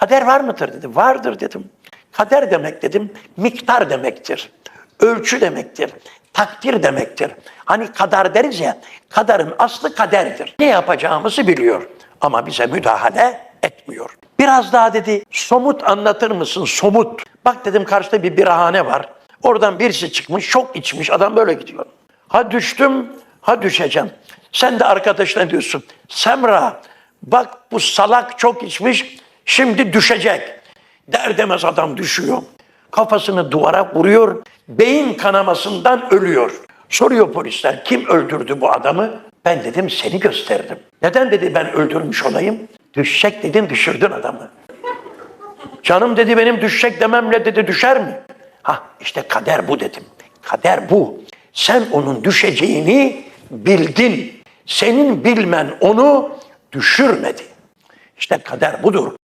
Kader var mıdır dedi. Vardır dedim. Kader demek dedim miktar demektir. Ölçü demektir. Takdir demektir. Hani kadar deriz ya, kadarın aslı kaderdir. Ne yapacağımızı biliyor ama bize müdahale etmiyor. Biraz daha dedi somut anlatır mısın somut. Bak dedim karşıda bir birahane var. Oradan birisi çıkmış çok içmiş adam böyle gidiyor. Ha düştüm ha düşeceğim. Sen de arkadaşına diyorsun Semra bak bu salak çok içmiş şimdi düşecek. Der demez adam düşüyor. Kafasını duvara vuruyor. Beyin kanamasından ölüyor. Soruyor polisler kim öldürdü bu adamı? Ben dedim seni gösterdim. Neden dedi ben öldürmüş olayım? Düşecek dedin düşürdün adamı. Canım dedi benim düşecek dememle dedi düşer mi? Ha işte kader bu dedim. Kader bu. Sen onun düşeceğini bildin. Senin bilmen onu düşürmedi. İşte kader budur.